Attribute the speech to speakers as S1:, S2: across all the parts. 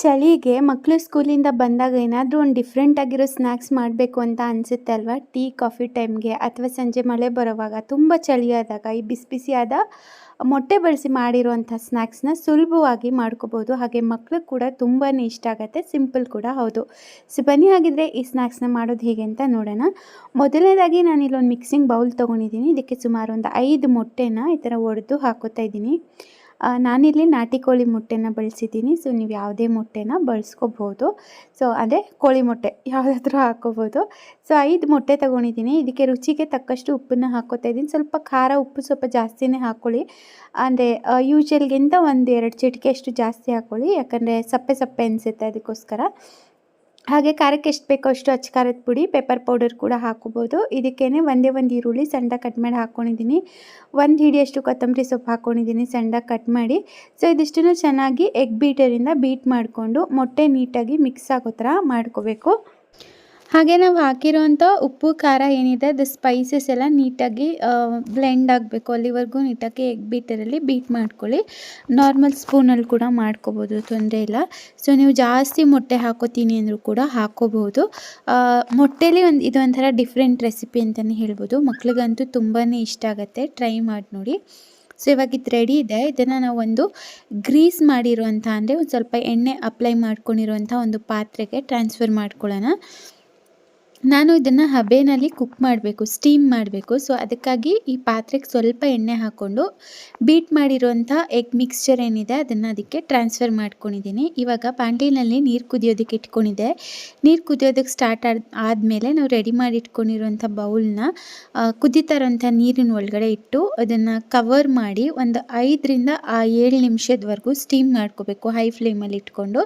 S1: ಚಳಿಗೆ ಮಕ್ಕಳು ಸ್ಕೂಲಿಂದ ಬಂದಾಗ ಏನಾದರೂ ಒಂದು ಡಿಫ್ರೆಂಟ್ ಆಗಿರೋ ಸ್ನ್ಯಾಕ್ಸ್ ಮಾಡಬೇಕು ಅಂತ ಅನಿಸುತ್ತೆ ಅಲ್ವಾ? ಟೀ ಕಾಫಿ ಟೈಮ್ಗೆ ಅಥವಾ ಸಂಜೆ ಮಳೆ ಬರೋವಾಗ ತುಂಬ ಚಳಿಯಾದಾಗ ಈ ಬಿಸಿ ಬಿಸಿಯಾದ ಮೊಟ್ಟೆ ಬಳಸಿ ಮಾಡಿರುವಂಥ ಸ್ನ್ಯಾಕ್ಸ್ನ ಸುಲಭವಾಗಿ ಮಾಡ್ಕೋಬೋದು. ಹಾಗೆ ಮಕ್ಕಳು ಕೂಡ ತುಂಬಾ ಇಷ್ಟ ಆಗುತ್ತೆ ಸಿಂಪಲ್ ಕೂಡ ಹೌದು. ಸೊ ಬನ್ನಿ ಹಾಗಿದ್ರೆ ಈ ಸ್ನ್ಯಾಕ್ಸ್ನ ಮಾಡೋದು ಹೇಗೆ ಅಂತ ನೋಡೋಣ. ಮೊದಲನೇದಾಗಿ ನಾನು ಇಲ್ಲೊಂದು ಮಿಕ್ಸಿಂಗ್ ಬೌಲ್ ತೊಗೊಂಡಿದ್ದೀನಿ. ಇದಕ್ಕೆ ಸುಮಾರು ಒಂದು ಐದು ಮೊಟ್ಟೆನ ಈ ಥರ ಒಡೆದು ಹಾಕೋತಾ ಇದ್ದೀನಿ. ನಾನಿಲ್ಲಿ ನಾಟಿ ಕೋಳಿ ಮೊಟ್ಟೆನ ಬಳಸಿದ್ದೀನಿ. ಸೊ, ನೀವು ಯಾವುದೇ ಮೊಟ್ಟೆನ ಬಳಸ್ಕೋಬೋದು. ಸೊ, ಅದೇ ಕೋಳಿ ಮೊಟ್ಟೆ ಯಾವುದಾದ್ರೂ ಹಾಕೋಬೋದು. ಸೊ, ಐದು ಮೊಟ್ಟೆ ತೊಗೊಂಡಿದ್ದೀನಿ. ಇದಕ್ಕೆ ರುಚಿಗೆ ತಕ್ಕಷ್ಟು ಉಪ್ಪನ್ನು ಹಾಕೋತಾ ಇದ್ದೀನಿ. ಸ್ವಲ್ಪ ಖಾರ ಉಪ್ಪು ಸ್ವಲ್ಪ ಜಾಸ್ತಿನೇ ಹಾಕ್ಕೊಳ್ಳಿ ಅಂದರೆ ಯೂಶಲ್ಗಿಂತ ಒಂದು ಎರಡು ಚಿಟಿಕೆ ಅಷ್ಟು ಜಾಸ್ತಿ ಹಾಕ್ಕೊಳ್ಳಿ ಯಾಕಂದರೆ ಸಪ್ಪೆ ಸಪ್ಪೆ ಅನಿಸುತ್ತೆ ಅದಕ್ಕೋಸ್ಕರ. ಹಾಗೆ ಖಾರಕ್ಕೆ ಎಷ್ಟು ಬೇಕೋ ಅಷ್ಟು ಅಚ್ಚ ಖಾರದ ಪುಡಿ ಪೆಪ್ಪರ್ ಪೌಡರ್ ಕೂಡ ಹಾಕೋಬೋದು. ಇದಕ್ಕೇ ಒಂದೇ ಒಂದು ಈರುಳ್ಳಿ ಸಣ್ಣ ಕಟ್ ಮಾಡಿ ಹಾಕ್ಕೊಂಡಿದ್ದೀನಿ ಒಂದು ಹಿಡಿಯಷ್ಟು ಕೊತ್ತಂಬರಿ ಸೊಪ್ಪು ಹಾಕ್ಕೊಂಡಿದ್ದೀನಿ ಸಣ್ಣ ಕಟ್ ಮಾಡಿ. ಸೊ ಇದಿಷ್ಟನ್ನು ಚೆನ್ನಾಗಿ ಎಗ್ ಬೀಟರಿಂದ ಬೀಟ್ ಮಾಡಿಕೊಂಡು ಮೊಟ್ಟೆ ನೀಟಾಗಿ ಮಿಕ್ಸ್ ಆಗೋ ಥರ ಮಾಡ್ಕೋಬೇಕು. ಹಾಗೆ ನಾವು ಹಾಕಿರೋಂಥ ಉಪ್ಪು, ಖಾರ ಏನಿದೆ ಅದು ಸ್ಪೈಸಸ್ ಎಲ್ಲ ನೀಟಾಗಿ ಬ್ಲೆಂಡ್ ಆಗಬೇಕು. ಅಲ್ಲಿವರೆಗೂ ನೀಟಾಗಿ ಎಗ್ ಬೀಟರಲ್ಲಿ ಬೀಟ್ ಮಾಡ್ಕೊಳ್ಳಿ. ನಾರ್ಮಲ್ ಸ್ಪೂನಲ್ಲಿ ಕೂಡ ಮಾಡ್ಕೋಬೋದು, ತೊಂದರೆ ಇಲ್ಲ. ಸೊ ನೀವು ಜಾಸ್ತಿ ಮೊಟ್ಟೆ ಹಾಕೋತೀನಿ ಅಂದರೂ ಕೂಡ ಹಾಕೋಬಹುದು ಮೊಟ್ಟೆಲಿ ಒಂದು ಇದೊಂಥರ ಡಿಫ್ರೆಂಟ್ ರೆಸಿಪಿ ಅಂತಲೇ ಹೇಳ್ಬೋದು. ಮಕ್ಳಿಗಂತೂ ತುಂಬಾ ಇಷ್ಟ ಆಗುತ್ತೆ. ಟ್ರೈ ಮಾಡಿ ನೋಡಿ. ಸೊ ಇವಾಗ ಇದು ರೆಡಿ ಇದೆ. ಇದನ್ನು ನಾವು ಒಂದು ಗ್ರೀಸ್ ಮಾಡಿರುವಂಥ ಅಂದರೆ ಒಂದು ಸ್ವಲ್ಪ ಎಣ್ಣೆ ಅಪ್ಲೈ ಮಾಡ್ಕೊಂಡಿರುವಂಥ ಒಂದು ಪಾತ್ರೆಗೆ ಟ್ರಾನ್ಸ್ಫರ್ ಮಾಡ್ಕೊಳ್ಳೋಣ. ನಾನು ಇದನ್ನು ಹಬೆನಲ್ಲಿ ಕುಕ್ ಮಾಡಬೇಕು ಸ್ಟೀಮ್ ಮಾಡಬೇಕು. ಸೊ ಅದಕ್ಕಾಗಿ ಈ ಪಾತ್ರೆಗೆ ಸ್ವಲ್ಪ ಎಣ್ಣೆ ಹಾಕ್ಕೊಂಡು ಬೀಟ್ ಮಾಡಿರುವಂಥ ಎಗ್ ಮಿಕ್ಸ್ಚರ್ ಏನಿದೆ ಅದನ್ನು ಅದಕ್ಕೆ ಟ್ರಾನ್ಸ್ಫರ್ ಮಾಡ್ಕೊಂಡಿದ್ದೀನಿ. ಇವಾಗ ಬಾಂಡ್ಲಿನಲ್ಲಿ ನೀರು ಕುದಿಯೋದಕ್ಕೆ ಇಟ್ಕೊಂಡಿದ್ದೆ. ನೀರು ಕುದಿಯೋದಕ್ಕೆ ಸ್ಟಾರ್ಟ್ ಆದ, ಆದಮೇಲೆ ನಾವು ರೆಡಿ ಮಾಡಿ ಇಟ್ಕೊಂಡಿರುವಂಥ ಬೌಲ್ನ ಕುದೀತಾ ನೀರಿನ ಒಳಗಡೆ ಇಟ್ಟು ಅದನ್ನು ಕವರ್ ಮಾಡಿ ಒಂದು ಐದರಿಂದ ಏಳು ನಿಮಿಷದವರೆಗೂ ಸ್ಟೀಮ್ ಮಾಡ್ಕೋಬೇಕು ಹೈ ಫ್ಲೇಮಲ್ಲಿ ಇಟ್ಕೊಂಡು.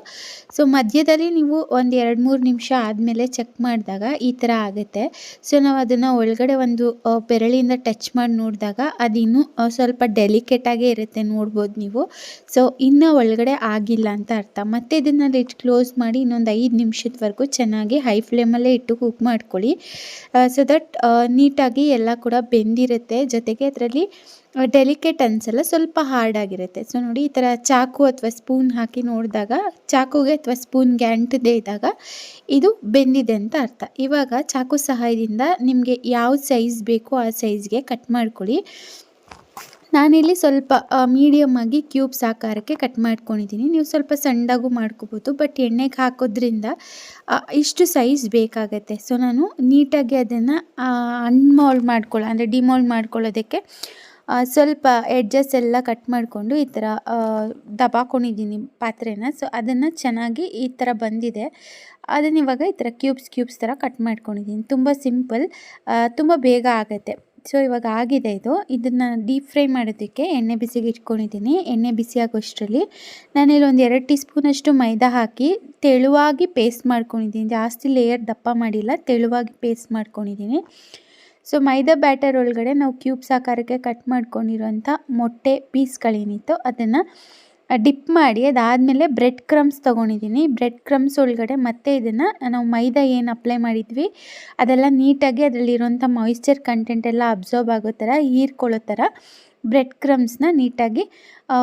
S1: ಸೊ ಮಧ್ಯದಲ್ಲಿ ನೀವು ಒಂದು ಎರಡು ಮೂರು ನಿಮಿಷ ಆದಮೇಲೆ ಚೆಕ್ ಮಾಡಿದಾಗ ಈ ಥರ ಆಗುತ್ತೆ. ಸೊ ನಾವು ಅದನ್ನು ಒಳಗಡೆ ಒಂದು ಬೆರಳಿಯಿಂದ ಟಚ್ ಮಾಡಿ ನೋಡಿದಾಗ ಅದಿನ್ನು ಸ್ವಲ್ಪ ಡೆಲಿಕೇಟಾಗೇ ಇರುತ್ತೆ ನೋಡ್ಬೋದು ನೀವು. ಸೊ ಇನ್ನೂ ಒಳಗಡೆ ಆಗಿಲ್ಲ ಅಂತ ಅರ್ಥ. ಮತ್ತೆ ಇದನ್ನು ಲಿಟ್ ಕ್ಲೋಸ್ ಮಾಡಿ ಇನ್ನೊಂದು ಐದು ನಿಮಿಷದವರೆಗೂ ಚೆನ್ನಾಗಿ ಹೈ ಫ್ಲೇಮಲ್ಲೇ ಇಟ್ಟು ಕುಕ್ ಮಾಡ್ಕೊಳ್ಳಿ. ಸೊ ದಟ್ ನೀಟಾಗಿ ಎಲ್ಲ ಕೂಡ ಬೆಂದಿರುತ್ತೆ. ಜೊತೆಗೆ ಅದರಲ್ಲಿ ಡೆಲಿಕೇಟ್ ಅನ್ಸಲ್ಲ, ಸ್ವಲ್ಪ ಹಾರ್ಡ್ ಆಗಿರುತ್ತೆ. ಸೊ ನೋಡಿ ಈ ಥರ ಚಾಕು ಅಥವಾ ಸ್ಪೂನ್ ಹಾಕಿ ನೋಡಿದಾಗ, ಚಾಕುಗೆ ಅಥವಾ ಸ್ಪೂನ್ಗೆ ಅಂಟದೇ ಇದ್ದಾಗ ಇದು ಬೆಂದಿದೆ ಅಂತ ಅರ್ಥ. ಇವಾಗ ಚಾಕು ಸಹಾಯದಿಂದ ನಿಮಗೆ ಯಾವ ಸೈಜ್ ಬೇಕೋ ಆ ಸೈಜ್ಗೆ ಕಟ್ ಮಾಡ್ಕೊಳ್ಳಿ. ನಾನಿಲ್ಲಿ ಸ್ವಲ್ಪ ಮೀಡಿಯಮ್ ಆಗಿ ಕ್ಯೂಬ್ಸ್ ಆಕಾರಕ್ಕೆ ಕಟ್ ಮಾಡ್ಕೊಂಡಿದ್ದೀನಿ. ನೀವು ಸ್ವಲ್ಪ ಸಣ್ಣದಾಗೂ ಮಾಡ್ಕೋಬೋದು ಬಟ್ ಎಣ್ಣೆಗೆ ಹಾಕೋದ್ರಿಂದ ಇಷ್ಟು ಸೈಜ್ ಬೇಕಾಗತ್ತೆ. ಸೊ ನಾನು ನೀಟಾಗಿ ಅದನ್ನು ಅನ್ಮೋಲ್ಡ್ ಮಾಡ್ಕೊಳ್ಳೋ, ಅಂದರೆ ಡಿಮೋಲ್ಡ್ ಮಾಡ್ಕೊಳ್ಳೋದಕ್ಕೆ ಸ್ವಲ್ಪ ಎಡ್ಜಸ್ ಎಲ್ಲ ಕಟ್ ಮಾಡಿಕೊಂಡು ಈ ಥರ ದಬಾಕೊಂಡಿದ್ದೀನಿ ಪಾತ್ರೆನ. ಸೊ ಅದನ್ನು ಚೆನ್ನಾಗಿ ಈ ಥರ ಬಂದಿದೆ. ಅದನ್ನು ಇವಾಗ ಈ ಥರ ಕ್ಯೂಬ್ಸ್ ಕ್ಯೂಬ್ಸ್ ಥರ ಕಟ್ ಮಾಡ್ಕೊಂಡಿದ್ದೀನಿ. ತುಂಬ ಸಿಂಪಲ್ ತುಂಬ ಬೇಗ ಆಗುತ್ತೆ. ಸೊ ಇವಾಗ ಆಗಿದೆ ಇದು. ಇದನ್ನು ಡೀಪ್ ಫ್ರೈ ಮಾಡೋದಕ್ಕೆ ಎಣ್ಣೆ ಬಿಸಿಗೆ ಇಟ್ಕೊಂಡಿದ್ದೀನಿ. ಎಣ್ಣೆ ಬಿಸಿ ಆಗೋಷ್ಟರಲ್ಲಿ ನಾನಿಲ್ಲಿ ಒಂದು ಎರಡು ಟೀ ಸ್ಪೂನಷ್ಟು ಮೈದಾ ಹಾಕಿ ತೆಳುವಾಗಿ ಪೇಸ್ಟ್ ಮಾಡ್ಕೊಂಡಿದ್ದೀನಿ. ಜಾಸ್ತಿ ಲೇಯರ್ ದಪ್ಪ ಮಾಡಿಲ್ಲ, ತೆಳುವಾಗಿ ಪೇಸ್ಟ್ ಮಾಡ್ಕೊಂಡಿದ್ದೀನಿ. ಸೊ ಮೈದಾ ಬ್ಯಾಟರ್ ಒಳಗಡೆ ನಾವು ಕ್ಯೂಬ್ಸ್ ಆಕಾರಕ್ಕೆ ಕಟ್ ಮಾಡ್ಕೊಂಡಿರೋಂಥ ಮೊಟ್ಟೆ ಪೀಸ್ಗಳೇನಿತ್ತು ಅದನ್ನು ಡಿಪ್ ಮಾಡಿ, ಅದಾದಮೇಲೆ ಬ್ರೆಡ್ ಕ್ರಮ್ಸ್ ತೊಗೊಂಡಿದ್ದೀನಿ. ಬ್ರೆಡ್ ಕ್ರಮ್ಸ್ ಒಳಗಡೆ ಮತ್ತೆ ಇದನ್ನು ನಾವು ಮೈದಾ ಏನು ಅಪ್ಲೈ ಮಾಡಿದ್ವಿ, ಅದೆಲ್ಲ ನೀಟಾಗಿ ಅದರಲ್ಲಿರುವಂಥ ಮಾಯಿಶ್ಚರ್ ಕಂಟೆಂಟ್ ಎಲ್ಲ ಅಬ್ಸರ್ವ್ ಆಗೋ ಥರ, ಹೀರ್ಕೊಳ್ಳೋ ಥರ ಬ್ರೆಡ್ ಕ್ರಮ್ಸ್ನ ನೀಟಾಗಿ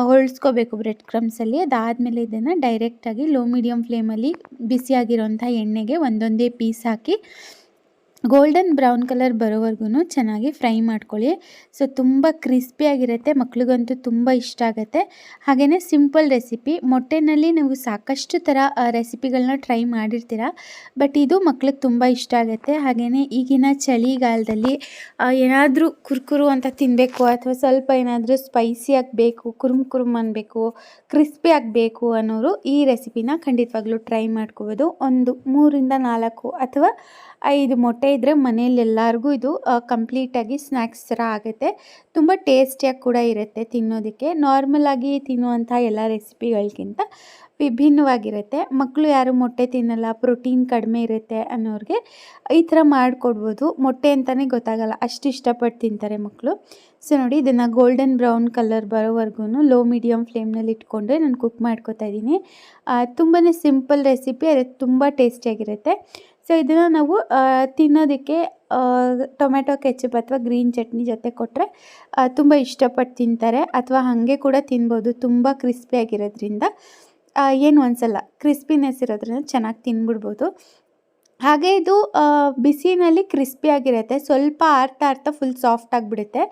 S1: ಹೊಳ್ಸ್ಕೋಬೇಕು ಬ್ರೆಡ್ ಕ್ರಮ್ಸಲ್ಲಿ ಅದಾದಮೇಲೆ ಇದನ್ನು ಡೈರೆಕ್ಟಾಗಿ ಲೋ ಮೀಡಿಯಮ್ ಫ್ಲೇಮಲ್ಲಿ ಬಿಸಿಯಾಗಿರೋಂಥ ಎಣ್ಣೆಗೆ ಒಂದೊಂದೇ ಪೀಸ್ ಹಾಕಿ ಗೋಲ್ಡನ್ ಬ್ರೌನ್ ಕಲರ್ ಬರೋವರೆಗೂ ಚೆನ್ನಾಗಿ ಫ್ರೈ ಮಾಡ್ಕೊಳ್ಳಿ. ಸೊ ತುಂಬ ಕ್ರಿಸ್ಪಿಯಾಗಿರುತ್ತೆ ಮಕ್ಳಿಗಂತೂ ತುಂಬ ಇಷ್ಟ ಆಗುತ್ತೆ. ಹಾಗೆಯೇ ಸಿಂಪಲ್ ರೆಸಿಪಿ ಮೊಟ್ಟೆನಲ್ಲಿ ನೀವು ಸಾಕಷ್ಟು ಥರ ರೆಸಿಪಿಗಳನ್ನ ಟ್ರೈ ಮಾಡಿರ್ತೀರ. ಬಟ್ ಇದು ಮಕ್ಳಿಗೆ ತುಂಬ ಇಷ್ಟ ಆಗುತ್ತೆ. ಹಾಗೆಯೇ ಈಗಿನ ಚಳಿಗಾಲದಲ್ಲಿ ಏನಾದರೂ ಕುರ್ಕುರು ಅಂತ ತಿನ್ನಬೇಕು ಅಥವಾ ಸ್ವಲ್ಪ ಏನಾದರೂ ಸ್ಪೈಸಿ ಆಗಬೇಕು, ಕುರುಮ್ ಕುರುಮ್ ಅನ್ನಬೇಕು ಕ್ರಿಸ್ಪಿ ಆಗಬೇಕು ಅನ್ನೋರು ಈ ರೆಸಿಪಿನ ಖಂಡಿತವಾಗ್ಲೂ ಟ್ರೈ ಮಾಡ್ಕೋಬೋದು. ಒಂದು, ಮೂರಿಂದ ನಾಲ್ಕು, ಅಥವಾ ಐದು ಮೊಟ್ಟೆ ಇದ್ದರೆ ಮನೆಯಲ್ಲಿ ಎಲ್ಲರಿಗೂ ಇದು ಕಂಪ್ಲೀಟಾಗಿ ಸ್ನ್ಯಾಕ್ಸ್ ಥರ ಆಗುತ್ತೆ. ತುಂಬ ಟೇಸ್ಟಿಯಾಗಿ ಕೂಡ ಇರುತ್ತೆ ತಿನ್ನೋದಕ್ಕೆ. ನಾರ್ಮಲಾಗಿ ತಿನ್ನುವಂಥ ಎಲ್ಲ ರೆಸಿಪಿಗಳಿಗಿಂತ ವಿಭಿನ್ನವಾಗಿರುತ್ತೆ. ಮಕ್ಕಳು ಯಾರು ಮೊಟ್ಟೆ ತಿನ್ನಲ್ಲ ಪ್ರೋಟೀನ್ ಕಡಿಮೆ ಇರುತ್ತೆ ಅನ್ನೋರಿಗೆ ಈ ಥರ ಮಾಡಿಕೊಡ್ಬೋದು. ಮೊಟ್ಟೆ ಅಂತಲೇ ಗೊತ್ತಾಗಲ್ಲ, ಅಷ್ಟು ಇಷ್ಟಪಟ್ಟು ತಿಂತಾರೆ ಮಕ್ಕಳು ಸೊ ನೋಡಿ, ಇದನ್ನು ಗೋಲ್ಡನ್ ಬ್ರೌನ್ ಕಲರ್ ಬರೋವರೆಗೂ ಲೋ ಮೀಡಿಯಮ್ ಫ್ಲೇಮ್ನಲ್ಲಿ ಇಟ್ಕೊಂಡು ನಾನು ಕುಕ್ ಮಾಡ್ಕೊತಾ ಇದ್ದೀನಿ. ತುಂಬಾ ಸಿಂಪಲ್ ರೆಸಿಪಿ ಅದೇ ತುಂಬ ಟೇಸ್ಟಿಯಾಗಿರುತ್ತೆ ಸೊ ಇದನ್ನು ನಾವು ತಿನ್ನೋದಕ್ಕೆ ಟೊಮೆಟೊ ಕೆಚಪ್ ಅಥವಾ ಗ್ರೀನ್ ಚಟ್ನಿ ಜೊತೆ ಕೊಟ್ಟರೆ ತುಂಬ ಇಷ್ಟಪಟ್ಟು ತಿಂತಾರೆ ಅಥವಾ ಹಾಗೆ ಕೂಡ ತಿನ್ಬೋದು. ತುಂಬ ಕ್ರಿಸ್ಪಿಯಾಗಿರೋದ್ರಿಂದ ಏನು ಒಂದ್ಸಲ ಕ್ರಿಸ್ಪಿನೆಸ್ ಇರೋದ್ರಿಂದ ಚೆನ್ನಾಗಿ ತಿಂದ್ಬಿಡ್ಬೋದು ಹಾಗೆ ಇದು ಬಿಸಿನಲ್ಲಿ ಕ್ರಿಸ್ಪಿಯಾಗಿರುತ್ತೆ ಸ್ವಲ್ಪ ಆರ್ತಾ ಆರ್ತಾ ಫುಲ್ ಸಾಫ್ಟ್ ಆಗಿಬಿಡುತ್ತೆ.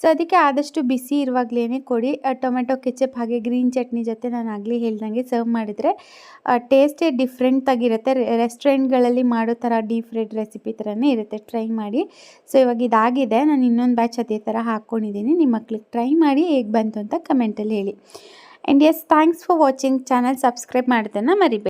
S1: ಸೊ ಅದಕ್ಕೆ ಆದಷ್ಟು ಬಿಸಿ ಇರುವಾಗಲೇ ಕೊಡಿ. ಟೊಮೆಟೊ ಕೆಚಪ್ ಹಾಗೆ ಗ್ರೀನ್ ಚಟ್ನಿ ಜೊತೆ ನಾನು ಆಗಲಿ ಹೇಳ್ದಂಗೆ ಸರ್ವ್ ಮಾಡಿದರೆ ಟೇಸ್ಟೇ ಡಿಫ್ರೆಂಟಾಗಿರುತ್ತೆ ರೆಸ್ಟೋರೆಂಟ್ಗಳಲ್ಲಿ ಮಾಡೋ ಥರ ಡೀಪ್ ಫ್ರೈಡ್ ರೆಸಿಪಿ ಥರನೇ ಇರುತ್ತೆ. ಟ್ರೈ ಮಾಡಿ. ಸೊ ಇವಾಗ ಇದಾಗಿದೆ. ನಾನು ಇನ್ನೊಂದು ಬ್ಯಾಚ್ ಅದೇ ಥರ ಹಾಕ್ಕೊಂಡಿದ್ದೀನಿ ನಿಮ್ಮ ಮಕ್ಳಿಗೆ ಟ್ರೈ ಮಾಡಿ ಹೇಗೆ ಬಂತು ಅಂತ ಕಮೆಂಟಲ್ಲಿ ಹೇಳಿ. And yes thanks for watching channel subscribe ಮಾಡೋದನ್ನು ಮರಿಬೇಡಿ.